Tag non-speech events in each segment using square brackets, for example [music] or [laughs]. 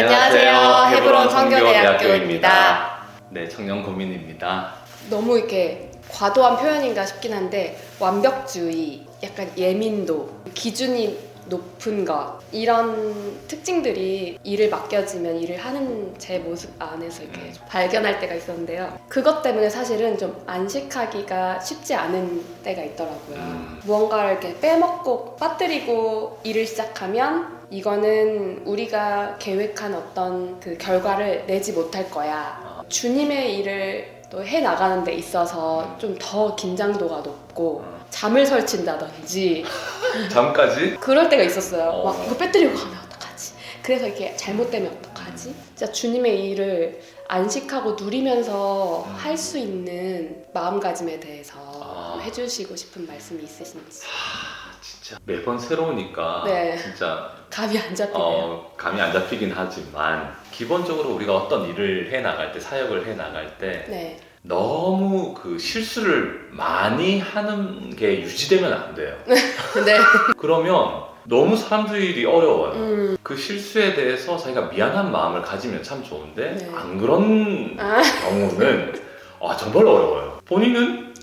안녕하세요. 헤브론 성교대학교입니다. 네, 청년 고민입니다. 너무 이렇게 과도한 표현인가 싶긴 한데 완벽주의, 약간 예민도, 기준이 높은 것 이런 특징들이 일을 맡겨지면 일을 하는 제 모습 안에서 이렇게 음. 좀 발견할 때가 있었는데요. 그것 때문에 사실은 좀 안식하기가 쉽지 않은 때가 있더라고요. 음. 무언가를 이렇게 빼먹고 빠뜨리고 일을 시작하면 이거는 우리가 계획한 어떤 그 결과를 내지 못할 거야. 아, 주님의 일을 또 해 나가는 데 있어서 좀 더 긴장도가 높고 어. 잠을 설친다든지 [laughs] 잠까지? 그럴 때가 있었어요. 어. 막 이거 빼뜨리고 가면 어떡하지? 그래서 이게 잘못되면 어떡하지? 진짜 주님의 일을 안식하고 누리면서 음. 할수 있는 마음가짐에 대해서 아. 해주시고 싶은 말씀이 있으신지 아, 진짜 매번 새로우니까 네. 진짜 감이 안 잡히네요. 어, 감이 안 잡히긴 하지만 기본적으로 우리가 어떤 일을 해 나갈 때 사역을 해 나갈 때 네, 너무 그 실수를 많이 하는 게 유지되면 안 돼요. [laughs] 네, 그러면 너무 사람들이 어려워요. 음, 그 실수에 대해서 자기가 미안한 마음을 가지면 참 좋은데 네. 안 그런 아. 경우는 아 정말 어려워요. 본인은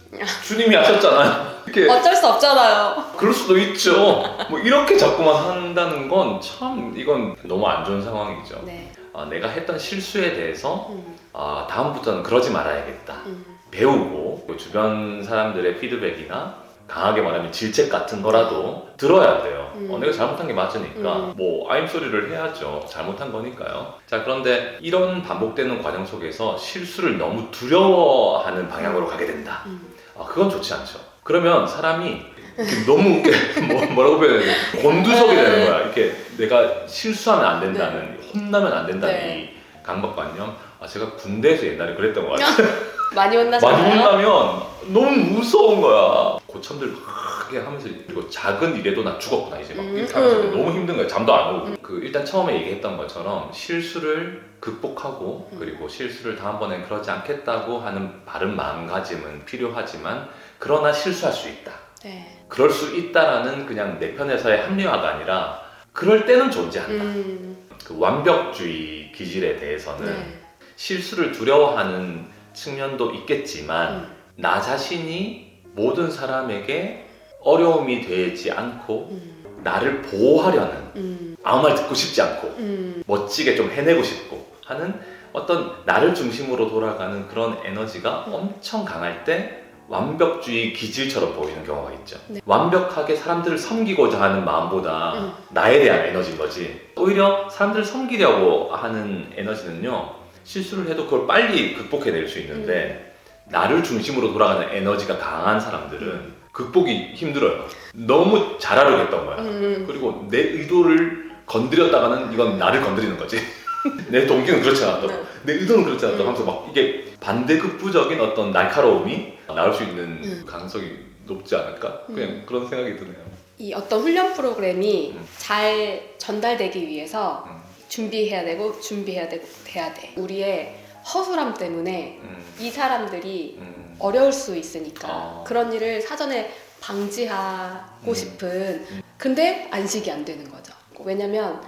주님이 하셨잖아요. 이렇게 어쩔 수 없잖아요. 그럴 수도 있죠. 뭐 이렇게 자꾸만 한다는 건 참 이건 너무 안 좋은 상황이죠. 네, 아, 내가 했던 실수에 대해서 음, 아, 다음부터는 그러지 말아야겠다. 음, 배우고 그 주변 사람들의 피드백이나 강하게 말하면 질책 같은 거라도 들어야 돼요. 음. 어, 내가 잘못한 게 맞으니까 음. 뭐 아임 소리를 해야죠. 잘못한 거니까요. 자 그런데 이런 반복되는 과정 속에서 실수를 너무 두려워하는 방향으로 가게 된다. 음. 아, 그건 좋지 않죠. 그러면 사람이 이렇게 너무 [laughs] 뭐, 뭐라고 표현해야 돼? 곤두석이 되는 거야. 이렇게 내가 실수하면 안 된다는, 혼나면 안 된다는 네. 이 강박관념. 아, 제가 군대에서 옛날에 그랬던 것 같아요. [laughs] 많이 많이 혼나셨나요? 혼나면 너무 무서운 거야. 고참들 막 이렇게 하면서 이거 작은 일에도 나 죽었구나 이제 막 음. 이렇게 하면서 음. 너무 힘든 거야. 잠도 안 오고. 그 일단 처음에 얘기했던 것처럼 실수를 극복하고 음. 그리고 실수를 다음번엔 그러지 않겠다고 하는 바른 마음가짐은 필요하지만 그러나 실수할 수 있다. 네, 그럴 수 있다라는 그냥 내 편에서의 합리화가 아니라 그럴 때는 존재한다. 음, 그 완벽주의 기질에 대해서는 네, 실수를 두려워하는 측면도 있겠지만 음, 나 자신이 모든 사람에게 어려움이 되지 않고 음, 나를 보호하려는 음, 아무 말 듣고 싶지 않고 음, 멋지게 좀 해내고 싶고 하는 어떤 나를 중심으로 돌아가는 그런 에너지가 음. 엄청 강할 때 완벽주의 기질처럼 보이는 경우가 있죠. 네. 완벽하게 사람들을 섬기고자 하는 마음보다 음. 나에 대한 에너지인 거지. 오히려 사람들을 섬기려고 하는 에너지는요, 실수를 해도 그걸 빨리 극복해낼 수 있는데, 나를 중심으로 돌아가는 에너지가 강한 사람들은 극복이 힘들어요. 너무 잘하려겠던 거야. 음, 그리고 내 의도를 건드렸다가는 이건 나를 건드리는 거지. [laughs] 내 동기는 그렇지 않아도 네. 내 의도는 그렇지 않아도 음. 하면서 막 이게 반대급부적인 어떤 날카로움이 나올 수 있는 음. 가능성이 높지 않을까? 그냥 음. 그런 생각이 드네요. 이 어떤 훈련 프로그램이 음. 잘 전달되기 위해서 음, 준비해야 되고 준비해야 되고 돼야 돼. 우리의 허술함 때문에 음, 이 사람들이 음. 어려울 수 있으니까 아. 그런 일을 사전에 방지하고 음. 싶은 음. 근데 안식이 안 되는 거죠. 왜냐면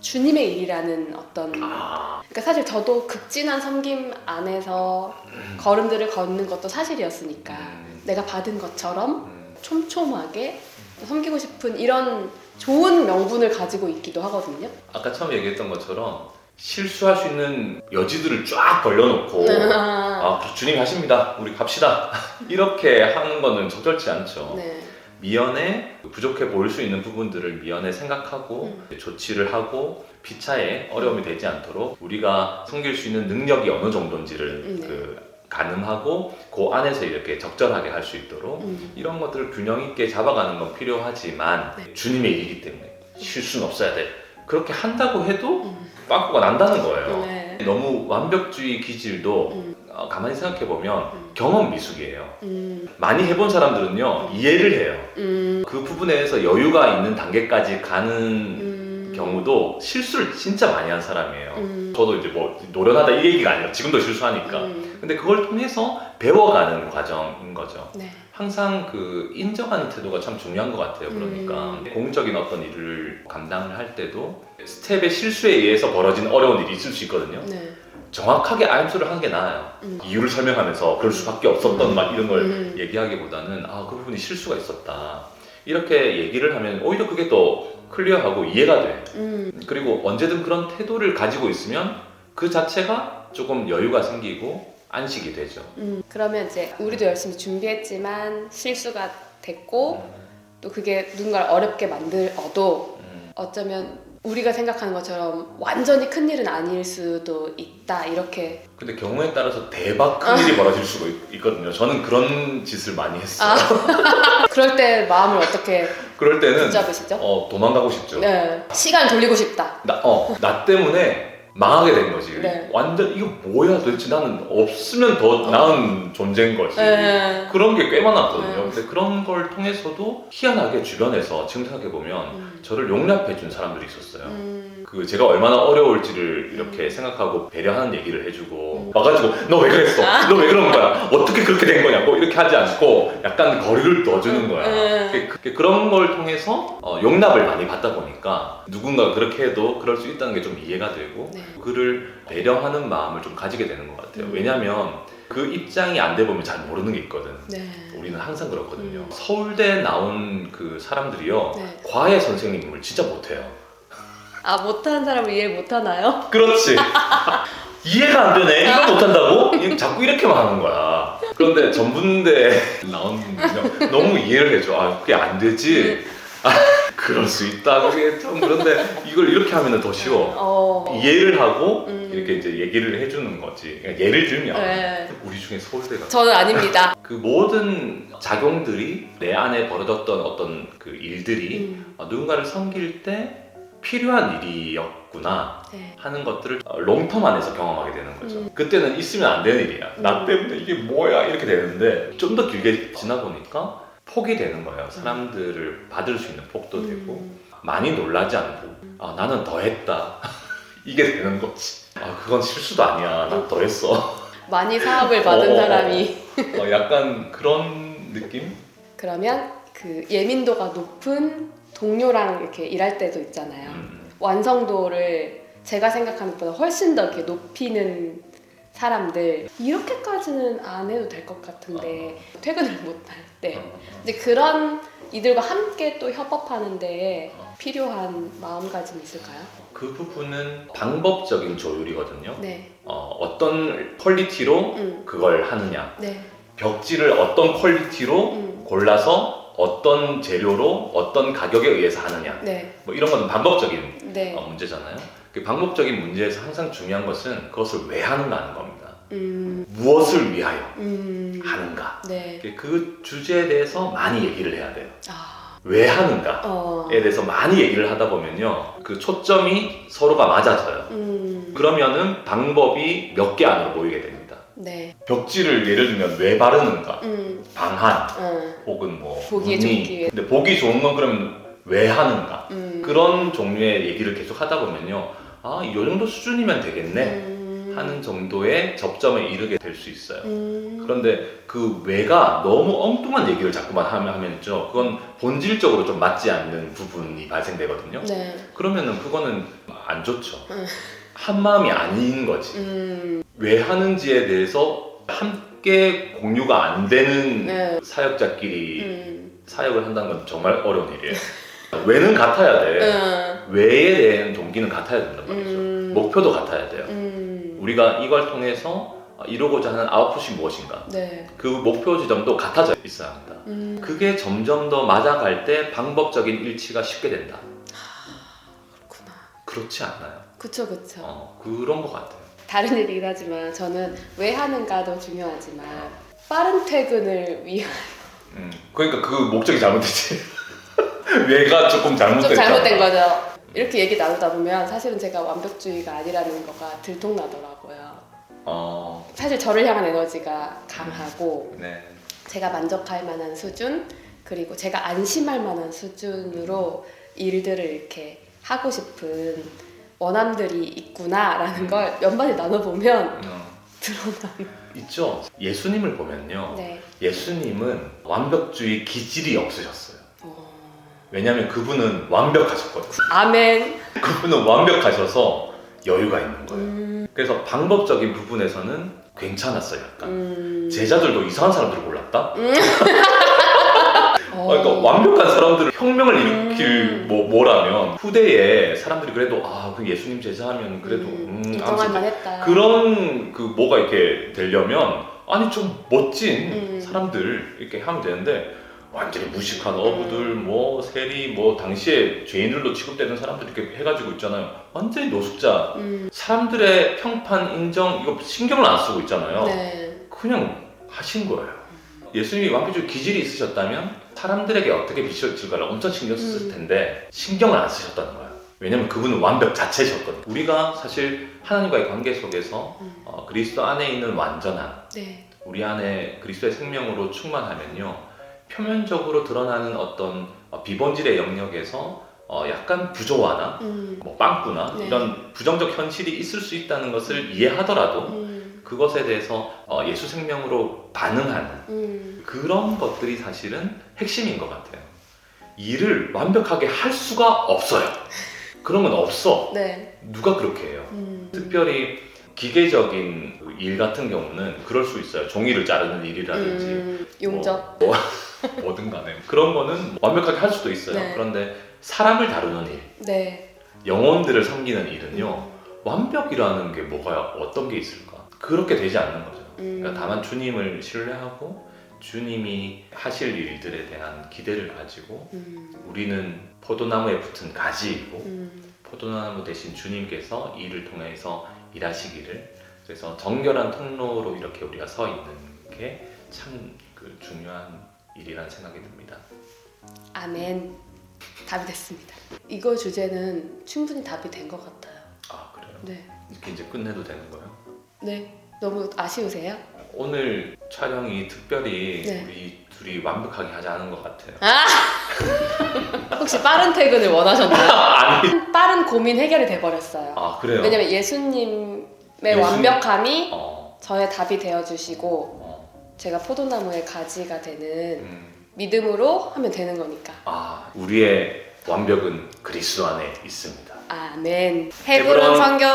주님의 일이라는 어떤 아, 그러니까 사실 저도 극진한 섬김 안에서 음. 걸음들을 걷는 것도 사실이었으니까 음. 내가 받은 것처럼 음. 촘촘하게 또 섬기고 싶은 이런 좋은 명분을 가지고 있기도 하거든요. 아까 처음에 얘기했던 것처럼 실수할 수 있는 여지들을 쫙 벌려놓고 아, [laughs] 아 주님이 하십니다. 우리 갑시다. [laughs] 이렇게 하는 거는 적절치 않죠. 네. 미연에 부족해 보일 수 있는 부분들을 미연에 생각하고 조치를 하고 피차에 어려움이 되지 않도록 우리가 섬길 수 있는 능력이 어느 정도인지를 음, 네. 그 가늠하고 그 안에서 이렇게 적절하게 할 수 있도록 음. 이런 것들을 균형 있게 잡아가는 건 필요하지만 네. 주님의 일이기 때문에 실수는 없어야 돼. 그렇게 한다고 해도 음. 빵꾸가 난다는 거예요. 네. 너무 완벽주의 기질도 음. 어, 가만히 생각해 보면 음. 경험 미숙이에요. 음. 많이 해본 사람들은요 이해를 해요. 음. 그 부분에서 여유가 있는 단계까지 가는 음. 경우도 실수를 진짜 많이 한 사람이에요. 음. 저도 이제 뭐 노련하다 이 얘기가 아니라 지금도 실수하니까. 음. 근데 그걸 통해서 배워가는 과정인 거죠. 네. 항상 그 인정하는 태도가 참 중요한 것 같아요. 그러니까 음. 공적인 어떤 일을 감당을 할 때도 스텝의 실수에 의해서 벌어진 어려운 일이 있을 수 있거든요. 네. 정확하게 암수를 하는 게 나아요. 음. 이유를 설명하면서 그럴 수밖에 없었던 막 이런 걸 음. 얘기하기보다는 아 그 부분이 실수가 있었다 이렇게 얘기를 하면 오히려 그게 더 클리어하고 이해가 돼. 음. 그리고 언제든 그런 태도를 가지고 있으면 그 자체가 조금 여유가 생기고 안식이 되죠. 음. 그러면 이제 우리도 열심히 준비했지만 실수가 됐고 또 그게 누군가를 어렵게 만들어도 음, 어쩌면 우리가 생각하는 것처럼 완전히 큰 일은 아닐 수도 있다 이렇게 근데 경우에 따라서 대박 큰 일이 벌어질 수도 있, 거든요 저는 그런 짓을 많이 했어요. 아. [laughs] 그럴 때 마음을 어떻게 그럴 때는 붙잡으시죠? 어, 도망가고 싶죠. 네 시간 돌리고 싶다. 나, 어, 나 때문에 망하게 된 거지. 네. 완전 이거 뭐야 도대체 나는 없으면 더 나은 존재인 거지. 네. 그런 게 꽤 많았거든요. 네. 근데 그런 걸 통해서도 희한하게 주변에서 지금 생각해 보면 음. 저를 용납해 준 사람들이 있었어요. 음. 그 제가 얼마나 어려울지를 이렇게 생각하고 배려하는 얘기를 해주고 음. 와가지고 너 왜 그랬어? 너 왜 그런 거야? 어떻게 그렇게 된 거냐고 이렇게 하지 않고 약간 거리를 넣어주는 거야. 음. 그- 그- 그런 걸 통해서 어, 용납을 많이 받다 보니까 누군가 그렇게 해도 그럴 수 있다는 게 좀 이해가 되고 네. 그를 배려하는 마음을 좀 가지게 되는 것 같아요. 음. 왜냐하면 그 입장이 안 돼 보면 잘 모르는 게 있거든. 네. 우리는 항상 그렇거든요. 음. 서울대 나온 그 사람들이요. 네. 과외 선생님을 진짜 못해요. 아 못하는 사람을 이해 못하나요? 그렇지. [laughs] 이해가 안 되네. 이걸 못한다고? 이- 자꾸 이렇게만 하는 거야. 그런데 전문대 [laughs] 나온 분은요. 너무 이해를 해줘. 아, 그게 안 되지. 아, 그럴 수 있다. 그게 좀 그런데 이걸 이렇게 하면 더 쉬워. 어. 이해를 하고 음. 이렇게 이제 얘기를 해주는 거지. 그러니까 예를 들면 네. 우리 중에 서울대가 저는 아닙니다. [laughs] 그 모든 작용들이 내 안에 벌어졌던 어떤 그 일들이 음. 어, 누군가를 섬길 때 필요한 일이었구나 네. 하는 것들을 어, 롱텀 안에서 경험하게 되는 거죠. 음. 그때는 있으면 안 되는 일이야. 나 음. 때문에 이게 뭐야 이렇게 되는데 좀 더 길게 지나 보니까 폭이 되는 거예요. 사람들을 받을 수 있는 폭도 되고 음. 많이 놀라지 않고 아 나는 더 했다 [laughs] 이게 되는 거지. 아 그건 실수도 아니야. 난 더 했어. 많이 사업을 받은 어, 어, 어. 사람이 어, 약간 그런 느낌? 그러면 그 예민도가 높은 동료랑 이렇게 일할 때도 있잖아요. 음. 완성도를 제가 생각하는 것보다 훨씬 더 이렇게 높이는 사람들 이렇게까지는 안 해도 될 것 같은데 퇴근을 못할때 어, 이제 그런 이들과 함께 또 협업하는데 필요한 마음가짐이 있을까요? 그 부분은 방법적인 조율이거든요. 네, 어, 떤 퀄리티로 음, 그걸 하느냐. 네, 벽지를 어떤 퀄리티로 음, 골라서 어떤 재료로 어떤 가격에 의해서 하느냐. 네, 뭐 이런 건 방법적인 네, 어, 문제잖아요. 그 방법적인 문제에서 항상 중요한 것은 그것을 왜 하는가 하는 겁니다. 음, 무엇을 위하여 음, 하는가. 네, 그 주제에 대해서 많이 얘기를 해야 돼요. 아, 왜 하는가. 어, 에 대해서 많이 얘기를 하다 보면요. 그 초점이 서로가 맞아져요. 음, 그러면은 방법이 몇 개 안으로 모이게 됩니다. 네, 벽지를 예를 들면 왜 바르는가? 음, 방한 어, 혹은 뭐 보기. 좋기. 근데 보기 좋은 건 그러면 왜 하는가? 음, 그런 종류의 얘기를 계속 하다 보면요. 아, 이 정도 수준이면 되겠네. 음, 하는 정도의 접점에 이르게 될 수 있어요. 음, 그런데 그 왜가 너무 엉뚱한 얘기를 자꾸만 하면 하면죠. 그건 본질적으로 좀 맞지 않는 부분이 발생되거든요. 네, 그러면은 그거는 안 좋죠. 음. 한 마음이 아닌 거지. 음, 왜 하는지에 대해서 함께 공유가 안 되는 네, 사역자끼리 음, 사역을 한다는 건 정말 어려운 일이에요. [laughs] 왜는 같아야 돼. 음, 왜에 대한 동기는 같아야 된단 말이죠. 음, 목표도 같아야 돼요. 음, 우리가 이걸 통해서 이루고자 하는 아웃풋이 무엇인가. 네, 그 목표 지점도 같아져 있어야 합니다. 음, 그게 점점 더 맞아갈 때 방법적인 일치가 쉽게 된다. 그렇구나. 그렇지 않나요? 그쵸, 그쵸. 어, 그런 것 같아요. 다른 일이긴 하지만 저는 왜 하는가도 중요하지만 빠른 퇴근을 위한 음, 그러니까 그 목적이 잘못됐지. [laughs] [laughs] 왜가 조금 잘못됐다. 좀 잘못된 거죠. 이렇게 얘기 나누다 보면 사실은 제가 완벽주의가 아니라는 거가 들통나더라고요. 어, 사실 저를 향한 에너지가 강하고 네. 제가 만족할 만한 수준 그리고 제가 안심할 만한 수준으로 일들을 이렇게 하고 싶은 원함들이 있구나라는 걸 연반에 나눠보면 어, 드러나는. 있죠. 예수님을 보면요. 네. 예수님은 완벽주의 기질이 없으셨어요. 어... 왜냐하면 그분은 완벽하셨거든요. 아멘. 그분은 완벽하셔서 여유가 있는 거예요. 음, 그래서 방법적인 부분에서는 괜찮았어요. 약간 음. 제자들도 이상한 사람들을 골랐다. [laughs] 어. 그러니까 완벽한 사람들을 혁명을 일으킬 음. 뭐 뭐라면 후대에 사람들이 그래도 아 그 예수님 제자하면 그래도 음, 인정할 아무튼 만했다. 그런 그 뭐가 이렇게 되려면 아니 좀 멋진 음. 사람들 이렇게 하면 되는데 완전히 무식한 어부들 뭐 세리 뭐 당시에 죄인들로 취급되는 사람들 이렇게 해가지고 있잖아요 완전히 노숙자 음, 사람들의 평판 인정 이거 신경을 안 쓰고 있잖아요 네. 그냥 하신 거예요 예수님이 완벽주의 기질이 있으셨다면 사람들에게 어떻게 비춰질까를 엄청 신경 썼을 음. 텐데 신경을 안 쓰셨다는 거예요 왜냐면 그분은 완벽 자체셨거든요 우리가 사실 하나님과의 관계 속에서 음. 어, 그리스도 안에 있는 완전함 네. 우리 안에 그리스도의 생명으로 충만하면요 표면적으로 드러나는 어떤 어, 비본질의 영역에서 어, 약간 부조화나 음, 뭐 빵꾸나 네. 이런 부정적 현실이 있을 수 있다는 것을 이해하더라도 음, 그것에 대해서 어, 예수 생명으로 반응하는 음, 그런 것들이 사실은 핵심인 것 같아요. 일을 완벽하게 할 수가 없어요. 그런 건 없어. 네. 누가 그렇게 해요? 음, 특별히 기계적인 그일 같은 경우는 그럴 수 있어요. 종이를 자르는 일이라든지 음, 용접. 뭐, [laughs] 뭐든 간에 그런 거는 완벽하게 할 수도 있어요. 네. 그런데 사람을 다루는 일, 네. 영혼들을 섬기는 일은요. 완벽이라는 게 뭐가 어떤 게 있을까? 그렇게 되지 않는 거죠. 음, 그러니까 다만 주님을 신뢰하고 주님이 하실 일들에 대한 기대를 가지고 음, 우리는 포도나무에 붙은 가지이고 음, 포도나무 대신 주님께서 이를 통해서 일하시기를 그래서 정결한 통로로 이렇게 우리가 서 있는 게 참 그 중요한 일이라는 생각이 듭니다. 아멘. 답이 됐습니다. 이거 주제는 충분히 답이 된 것 같아요. 아 그래요? 네. 이렇게 이제 끝내도 되는 거예요? 네. 너무 아쉬우세요? 오늘 촬영이 특별히 네. 우리 둘이 완벽하게 하지 않은 것 같아요. [laughs] 혹시 빠른 퇴근을 원하셨나요? [laughs] 아니. 빠른 고민 해결이 돼버렸어요. 아 그래요? 왜냐면 예수님의 예수님- 완벽함이 어, 저의 답이 되어주시고 어, 제가 포도나무의 가지가 되는 음, 믿음으로 하면 되는 거니까. 아 우리의 완벽은 그리스도 안에 있습니다. 아멘. 헤브론 헤브론 선교.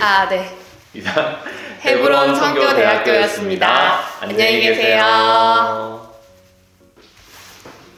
아 네. [laughs] 이상 헤브론 선교대학교였습니다. 안녕히 계세요.